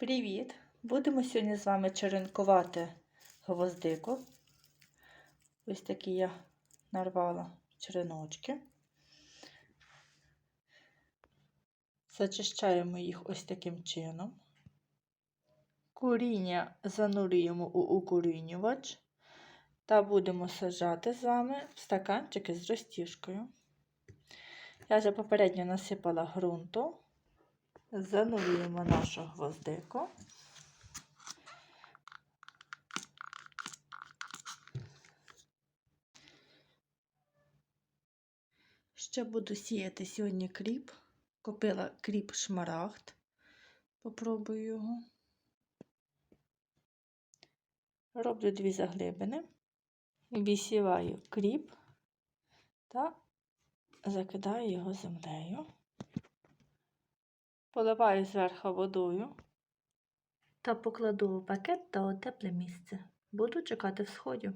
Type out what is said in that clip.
Привіт! Будемо сьогодні з вами черенкувати гвоздику. Ось такі я нарвала череночки. Зачищаємо їх ось таким чином. Коріння занурюємо у укорінювач та будемо сажати з вами в стаканчики з розтіжкою. Я вже попередньо насипала ґрунту. Занурюємо нашу гвоздику. Ще буду сіяти сьогодні кріп. Купила кріп шмарагд. Попробую його. Роблю дві заглибини. Висіваю кріп та закидаю його землею. Поливаю зверху водою та покладу у пакет та у тепле місце. Буду чекати всходів.